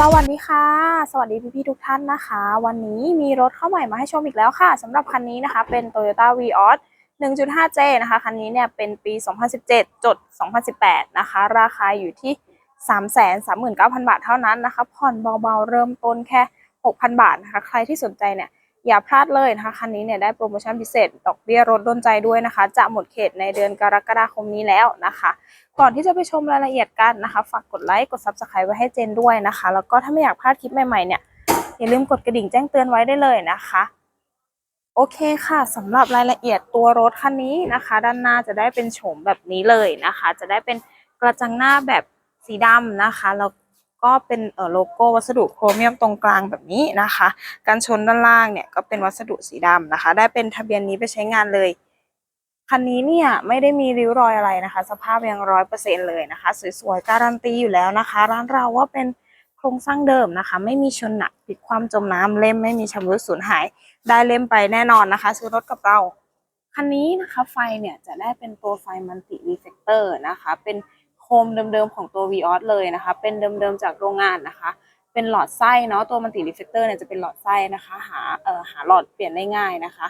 สวัสดีค่ะ สวัสดีพี่ๆทุกท่านนะคะ วันนี้มีรถเข้าใหม่มาให้ชมอีกแล้วค่ะสำหรับคันนี้นะคะ เป็น Toyota Vios 1.5J นะคะ คันนี้เนี่ยเป็นปี 2017 จด 2018 นะคะ ราคาอยู่ที่ 339,000 บาทเท่านั้นนะคะ ผ่อนเบาๆ เริ่มต้นแค่ 6,000 บาทนะคะ ใครที่สนใจเนี่ย อย่าพลาดเลยนะคะ คันนี้เนี่ยได้โปรโมชั่นพิเศษ ดอกเบี้ยรถดนใจด้วยนะคะ จะหมดเขตในเดือนกรกฎาคมนี้แล้วนะคะ ก่อนที่จะไปชมรายละเอียดกันนะคะ ฝากกดไลค์กด Subscribe ไว้ให้เจนด้วยนะคะ แล้วก็ถ้าไม่อยากพลาดคลิปใหม่ๆเนี่ยอย่าลืมกดกระดิ่งแจ้งเตือนไว้ได้เลยนะคะโอเคค่ะสำหรับรายละเอียดตัวรถคันนี้นะคะ ด้านหน้าจะได้เป็นโฉมแบบนี้เลยนะคะ จะได้เป็นกระจังหน้าแบบสีดำนะคะแล้ว ก็เป็นเอ่อโลโก้วัสดุโครเมียมตรงกลางแบบนี้นะคะการชนด้านล่างเนี่ยก็เป็นวัสดุสีดำนะคะ ได้เป็นทะเบียนนี้ไปใช้งานเลย คันนี้เนี่ยไม่ได้มีริ้วรอยอะไรนะคะ สภาพยังร้อยเปอร์เซ็นเลยนะคะ สวยๆ การันตีอยู่แล้วนะคะ ร้านเราว่าเป็นโครงสร้างเดิมนะคะ ไม่มีชนหนักผิดความจมน้ำเล่มไม่มีชำรุดสูญหาย ได้เล่มไปแน่นอนนะคะ ซื้อรถกับเราคันนี้นะคะไฟเนี่ยจะได้เป็นตัวไฟมัลติรีเฟกเตอร์นะคะ เป็น คมเดิมๆของตัว v ีออเลยนะคะ เป็นเดิมๆจากโรงงานนะคะ เป็นหลอดไส้เนาะตัวมัลติรีเฟกเตอร์เนี่ยจะเป็นหลอดไส้นะคะ หาเอ่อหาหลอดเปลี่ยนได้ง่ายนะคะ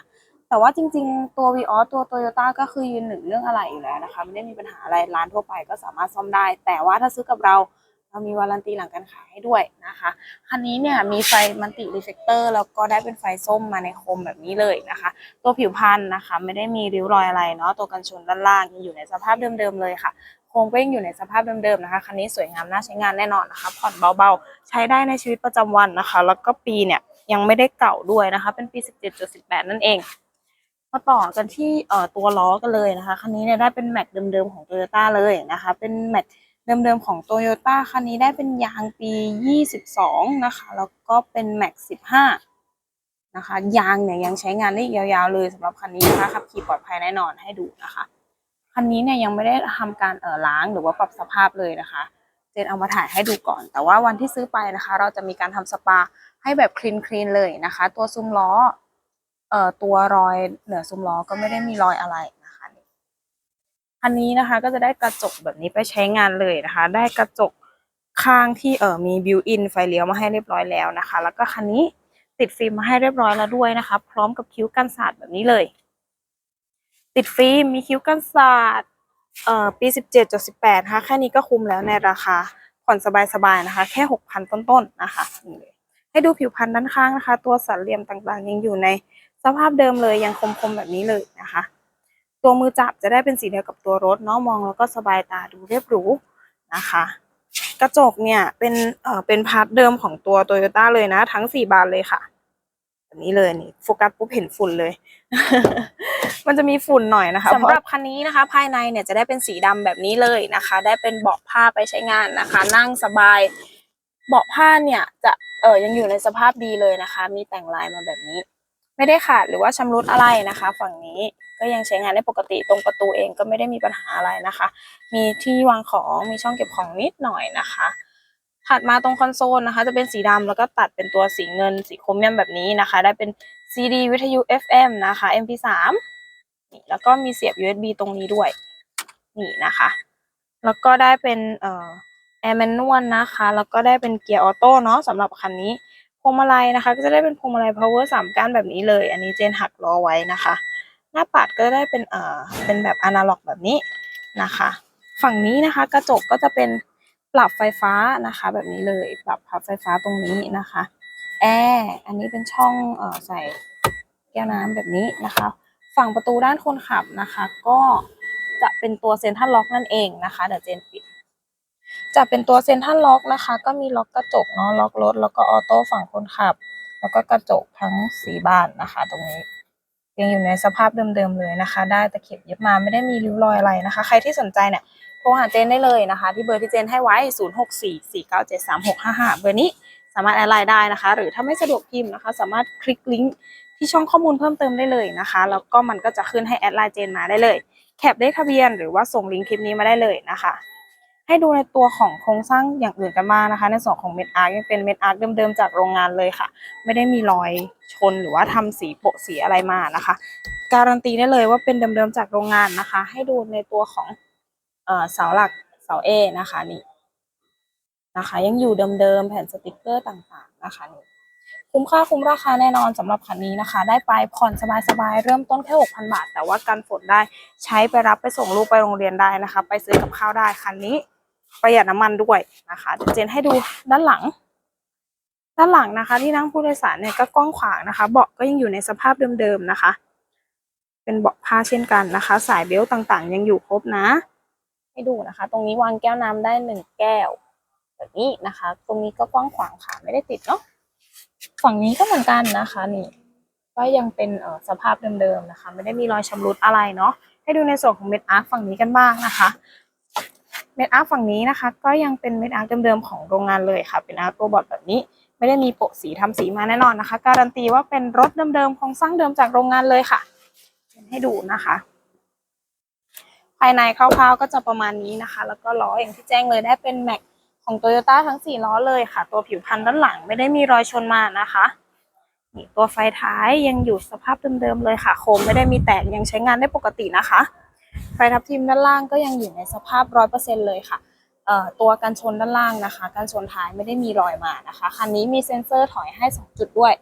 แต่ว่าจริงๆ ตัว v ีออตัวโตโยต้าก็คือยืนหนึ่งเรื่องอะไรอยู่แล้วนะคะ ไม่ได้มีปัญหาอะไรร้านทั่วไปก็สามารถซ่อมได้ แต่ว่าถ้าซื้อกับเราเรามีวารันตีหลังการขายให้ด้วยนะคะ คันนี้เนี่ยมีไฟมัลติรีเฟกเตอร์แล้วก็ได้เป็นไฟส้มมาในโคมแบบนี้เลยนะคะ ตัวผิวพันธุ์นะคะ ไม่ได้มีริ้วรอยอะไรเนาะตัวกันชนด้านล่างยังอยู่ในสภาพเดิมๆเลยค่ะ รงก็ยังอยู่ในสภาพเดิมๆนะคะคันนี้สวยงามน่าใช้งานแน่นอนนะคะ ผ่อนเบาๆ ใช้ได้ในชีวิตประจำวันนะคะ แล้วก็ปีเนี่ยยังไม่ได้เก่าด้วยนะคะ เป็นปี 17.18 นั่นเอง มาต่อกันที่เอ่อตัวล้อกันเลยนะคะคันนี้เนี่ยได้เป็นแม็กเดิมๆของ Toyota เลยนะคะ เป็นแม็กเดิมๆของ Toyota คันนี้ได้เป็นยางปี 22 นะคะ แล้วก็เป็นแม็ก15นะคะยางเนี่ยยังใช้งานได้ยาวๆเลยสำหรับคันนี้นะคะขับขี่ปลอดภัยแน่นอนให้ดูนะคะ คันนี้เนี่ยยังไม่ได้ทำการเอ่อล้างหรือว่าปรับสภาพเลยนะคะ เจนเอามาถ่ายให้ดูก่อน แต่ว่าวันที่ซื้อไปนะคะ เราจะมีการทำสปาให้แบบคลีนคลีนเลยนะคะ ตัวซุ้มล้อเอ่อตัวรอยเหนือซุ้มล้อก็ไม่ได้มีรอยอะไรนะคะคันนี้นะคะก็จะได้กระจกแบบนี้ไปใช้งานเลยนะคะ ได้กระจกข้างที่เอ่อมีบิวอินไฟเลี้ยวมาให้เรียบร้อยแล้วนะคะ แล้วก็คันนี้ติดฟิล์มมาให้เรียบร้อยแล้วด้วยนะคะ พร้อมกับคิ้วกันสาดแบบนี้เลย ติดฟิล์มมีคิ้วกันสาดเอ่อปีสิบเจ็ดจุดสิบแปดนะคะแค่นี้ก็คุ้มแล้วในราคาผ่อนสบายๆนะคะ แค่หกพันต้นๆนะคะนี่เลยให้ดูผิวพรรณด้านข้างนะคะ ตัวสันเหลี่ยมต่างๆ ยังอยู่ในสภาพเดิมเลยยังคมๆแบบนี้เลยนะคะ ตัวมือจับจะได้เป็นสีเดียวกับตัวรถเนาะมองแล้วก็สบายตาดูเรียบหรูนะคะ กระจกเนี่ยเป็นเอ่อเป็นพาร์ทเดิมของตัวโตโยต้าเลยนะ ทั้งสี่บานเลยค่ะแบบนี้เลยนี่โฟกัสปุ๊บเห็นฝุ่นเลย มันจะมีฝุ่นหน่อยนะคะสำหรับคันนี้นะคะ ภายในเนี่ยจะได้เป็นสีดำแบบนี้เลยนะคะ ได้เป็นเบาะผ้าไปใช้งานนะคะ นั่งสบาย เบาะผ้าเนี่ยจะเออยังอยู่ในสภาพดีเลยนะคะ มีแต่งลายมาแบบนี้ ไม่ได้ขาดหรือว่าชำรุดอะไรนะคะ ฝั่งนี้ก็ยังใช้งานได้ปกติตรงประตูเองก็ไม่ได้มีปัญหาอะไรนะคะ มีที่วางของมีช่องเก็บของนิดหน่อยนะคะถัดมาตรงคอนโซลนะคะ จะเป็นสีดำแล้วก็ตัดเป็นตัวสีเงินสีโครเมียมแบบนี้นะคะ ได้เป็น CD วิทยุ FM นะคะ MP3 นี่แล้วก็มีเสียบ USB ตรงนี้ด้วย นี่นะคะ แล้วก็ได้เป็นเอ่อแอร์แมนนวลนะคะ แล้วก็ได้เป็นเกียร์ออโต้เนาะสำหรับคันนี้พวงมาลัยนะคะ ก็จะได้เป็นพวงมาลัย power สามก้านแบบนี้เลย อันนี้เจนหักล้อไว้นะคะ หน้าปัดก็ได้เป็นเอ่อเป็นแบบอนาล็อกแบบนี้นะคะ ฝั่งนี้นะคะ กระจกก็จะเป็นปรับไฟฟ้านะคะ แบบนี้เลยปรับพับไฟฟ้าตรงนี้นะคะแอร์อันนี้เป็นช่องเอ่อใส่แก้วน้ำแบบนี้นะคะ ฝั่งประตูด้านคนขับนะคะ ก็จะเป็นตัวเซ็นทรัลล็อกนั่นเองนะคะ เดี๋ยวเจนปิด จะเป็นตัวเซ็นทรัลล็อกนะคะ ก็มีล็อกกระจกเนาะล็อกรถแล้วก็ออโต้ฝั่งคนขับ แล้วก็กระจกทั้งสีบานนะคะ ตรงนี้ยังอยู่ในสภาพเดิมๆเลยนะคะ ได้ตะเข็บเย็บมาไม่ได้มีริ้วรอยอะไรนะคะ ใครที่สนใจเนี่ยโทรหาเจนได้เลยนะคะ ที่เบอร์ที่เจนให้ไว้ 0644973655 เบอร์นี้สามารถแอดไลน์ได้นะคะ หรือถ้าไม่สะดวกพิมพ์นะคะ สามารถคลิกลิงก์ ที่ช่องข้อมูลเพิ่มเติมได้เลยนะคะ แล้วก็มันก็จะขึ้นให้แอดไลน์เจนมาได้เลย แคปได้ทะเบียนหรือว่าส่งลิงก์คลิปนี้มาได้เลยนะคะ ให้ดูในตัวของโครงสร้างอย่างอื่นกันบ้างนะคะ ในส่วนของเม็ดอาร์ยังเป็นเม็ดอาร์เดิมๆจากโรงงานเลยค่ะ ไม่ได้มีรอยชนหรือว่าทำสีโปะสีอะไรมานะคะ การันตีได้เลยว่าเป็นเดิมๆจากโรงงานนะคะ ให้ดูในตัวของเอ่อเสาหลักเสาเอนะคะนี่นะคะ ยังอยู่เดิมๆแผ่นสติกเกอร์ต่างๆนะคะนี่ คุ้มค่าคุ้มราคาแน่นอนสำหรับคันนี้นะคะ ได้ไปผ่อนสบายๆ เริ่มต้นแค่ 6,000 บาท แต่ว่ากันฝนได้ใช้ไปรับไปส่งลูกไปโรงเรียนได้นะคะ ไปซื้อกับข้าวได้คันนี้ ประหยัดน้ำมันด้วยนะคะเดี๋ยวเจนให้ดูด้านหลัง ด้านหลังนะคะ ที่นั่งผู้โดยสารเนี่ยก็กว้างขวางนะคะ เบาะก็ยังอยู่ในสภาพเดิมๆนะคะ เป็นเบาะผ้าเช่นกันนะคะ สายเบลต์ต่างๆ ยังอยู่ครบนะ ให้ดูนะคะ ตรงนี้วางแก้วน้ำได้หนึ่งแก้วแบบนี้นะคะ ตรงนี้ก็กว้างขวางค่ะไม่ได้ติดเนาะ ฝั่งนี้ก็เหมือนกันนะคะนี่ก็ยังเป็นสภาพเดิมๆนะคะ ไม่ได้มีรอยชำรุดอะไรเนาะให้ดูในส่วนของเม็ดอาร์ตฝั่งนี้กันบ้างนะคะเม็ดอาร์ฝั่งนี้นะคะ ก็ยังเป็นเม็ดอาร์เดิมๆของโรงงานเลยค่ะ เป็นอาร์ตโรบอทแบบนี้ ไม่ได้มีโปะสีทำสีมาแน่นอนนะคะ การันตีว่าเป็นรถเดิมๆของสร้างเดิมจากโรงงานเลยค่ะให้ดูนะคะ ภายในคร่าวๆก็จะประมาณนี้นะคะ แล้วก็ล้ออย่างที่แจ้งเลยได้เป็นแม็ก ของโตโยต้าทั้ง 4 ล้อเลยค่ะ ตัวผิวพันธุ์ด้านหลังไม่ได้มีรอยชนมานะคะนี่ตัวไฟท้ายยังอยู่สภาพเดิมๆเลยค่ะ โคมไม่ได้มีแตกยังใช้งานได้ปกตินะคะ ไฟทับทิมด้านล่างก็ยังอยู่ในสภาพร้อยเปอร์เซ็นเลยค่ะเอ่อตัวกันชนด้านล่างนะคะกันชนท้ายไม่ได้มีรอยมานะคะคันนี้มีเซ็นเซอร์ถอยให้ 2 จุดด้วย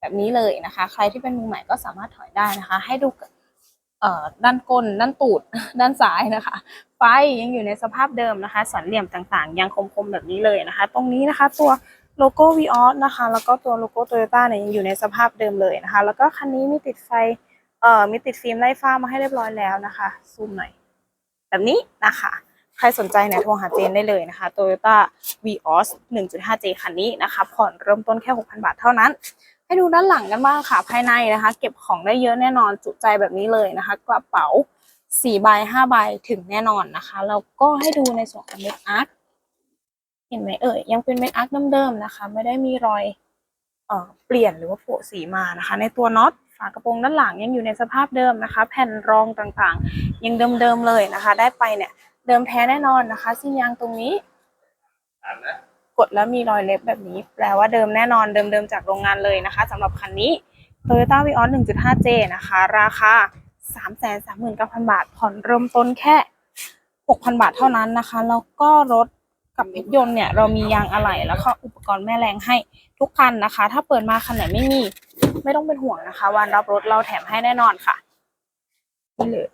แบบนี้เลยนะคะ ใครที่เป็นมือใหม่ก็สามารถถอยได้นะคะ ให้ดู ด้านก้น ด้านตูด ด้านซ้ายนะคะ ไฟยังอยู่ในสภาพเดิมนะคะ สันเหลี่ยมต่างๆ ยังคมๆแบบนี้เลยนะคะ ตรงนี้นะคะตัวโลโก้ v ีออสนะคะ แล้วก็ตัวโลโก้โตโยต้าเนี่ยยังอยู่ในสภาพเดิมเลยนะคะ แล้วก็คันนี้มีติดไฟเอ่อมีติดฟิล์มไล่ฟ้ามาให้เรียบร้อยแล้วนะคะ ซูมหน่อย แบบนี้นะคะ ใครสนใจเนี่ยโทรหาเจนได้เลยนะคะ Toyota Vios 1.5J คันนี้นะคะ ผ่อนเริ่มต้นแค่ 6,000 บาทเท่านั้น ให้ดูด้านหลังกันบ้างค่ะภายในนะคะ เก็บของได้เยอะแน่นอนจุใจแบบนี้เลยนะคะ กระเป๋า4ใบ5ใบถึงแน่นอนนะคะแล้วก็ให้ดูในส่วนของเม็ดอาร์ตเห็นไหมเอ่ยยังเป็นเม็ดอาร์ตเดิมๆนะคะ ไม่ได้มีรอยเอ่อเปลี่ยนหรือว่าโปะสีมานะคะ ในตัวน็อตฝากระโปรงด้านหลังยังอยู่ในสภาพเดิมนะคะ แผ่นรองต่างๆ ยังเดิมๆเลยนะคะ ได้ไปเนี่ย เดิมแท้แน่นอนนะคะ สิ้นยางตรงนี้ กดแล้วมีรอยเล็บแบบนี้ แปลว่าเดิมแน่นอนเดิมๆจากโรงงานเลยนะคะสำหรับคันนี้ Toyota Vios 1.5J นะคะ ราคา 339,000 บาท ผ่อนเริ่มต้นแค่ 6,000 บาทเท่านั้นนะคะ แล้วก็รถกับรถยนต์เนี่ย เรามียางอะไหล่แล้วก็อุปกรณ์แม่แรงให้ทุกคันนะคะ ถ้าเปิดมาคันไหนไม่มี ไม่ต้องเป็นห่วงนะคะ วันรับรถเราแถมให้แน่นอนค่ะนี่เลย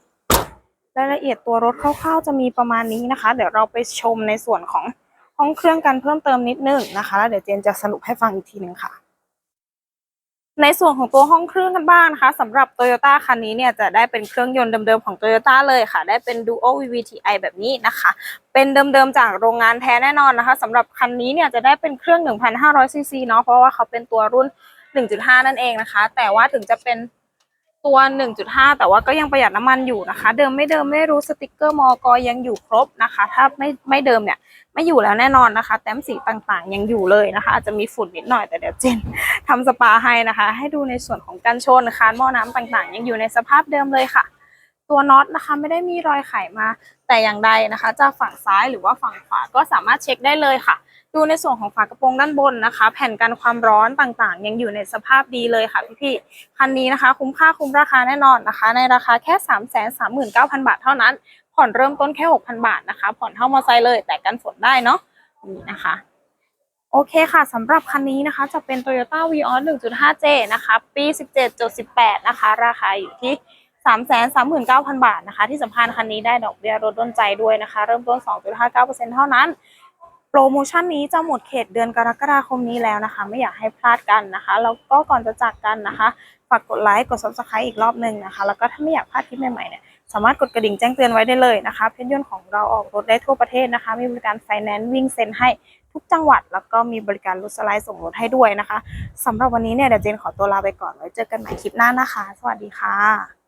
รายละเอียดตัวรถคร่าวๆ จะมีประมาณนี้นะคะ เดี๋ยวเราไปชมในส่วนของ ห้องเครื่องกันเพิ่มเติมนิดนึงนะคะ แล้วเดี๋ยวเจนจะสรุปให้ฟังอีกทีหนึ่งค่ะ ในส่วนของตัวห้องเครื่องกันบ้างนะคะสำหรับ Toyota คันนี้เนี่ยจะได้เป็นเครื่องยนต์เดิมๆของ Toyota เลยค่ะ ได้เป็น Duo VVTi แบบนี้นะคะ เป็นเดิมๆจากโรงงานแท้แน่นอนนะคะสำหรับคันนี้เนี่ยจะได้เป็นเครื่อง 1,500ซีซีเนาะเพราะว่าเขาเป็นตัวรุ่น 1.5 นั่นเองนะคะ แต่ว่าถึงจะเป็น ตัว 1.5 แต่ว่าก็ยังประหยัดน้ำมันอยู่นะคะ เดิมไม่เดิมไม่รู้สติกเกอร์มอกยังอยู่ครบนะคะ ถ้าไม่ไม่เดิมเนี่ยไม่อยู่แล้วแน่นอนนะคะ แต้มสีต่างๆ ยังอยู่เลยนะคะ อาจจะมีฝุ่นนิดหน่อยแต่เดี๋ยวเจนทำสปาให้นะคะ ให้ดูในส่วนของกันชนคานหม้อน้ำต่างๆ ยังอยู่ในสภาพเดิมเลยค่ะ ตัวน็อตนะคะไม่ได้มีรอยไขมาแต่อย่างใดนะคะจะฝั่งซ้ายหรือว่าฝั่งขวาก็สามารถเช็คได้เลยค่ะ ดูในส่วนของฝากระโปรงด้านบนนะคะ แผ่นกันความร้อนต่างๆ ยังอยู่ในสภาพดีเลยค่ะพี่ๆคันนี้นะคะ คุ้มค่าคุ้มราคาแน่นอนนะคะ ในราคาแค่ 3 3 9 0 0 0 บาทเท่านั้น ผ่อนเริ่มต้นแค่ 6,000 บาทนะคะ ผ่อนเท่ามอเตอร์ไซค์เลยแต่กันฝนได้เนาะนี่นะคะโอเคค่ะสำหรับคันนี้นะคะจะเป็น Toyota Vios 1.5J นะคะ ปี 17.18 นะคะ ราคาอยู่ที่ 339,000 บาทนะคะ ที่สำคัญคันนี้ได้ดอกเบี้ยรถด้นใจด้วยนะคะ เริ่มต้น 2.59%เท่านั้น โปรโมชั่นนี้จะหมดเขตเดือนกรกฎาคมนี้แล้วนะคะ ไม่อยากให้พลาดกันนะคะแล้วก็ก่อนจะจากกันนะคะฝากกดไลค์กด subscribe อีกรอบหนึ่งนะคะ แล้วก็ถ้าไม่อยากพลาดคลิปใหม่ๆเนี่ยสามารถกดกระดิ่งแจ้งเตือนไว้ได้เลยนะคะเพชรยนของเราออกรถได้ทั่วประเทศนะคะ มีบริการไฟแนนซ์วิ่งเซ็นให้ทุกจังหวัด แล้วก็มีบริการรถสไลด์ส่งรถให้ด้วยนะคะสำหรับวันนี้เนี่ยเดี๋ยวเจนขอตัวลาไปก่อนไว้เจอกันใหม่คลิปหน้านะคะ สวัสดีค่ะ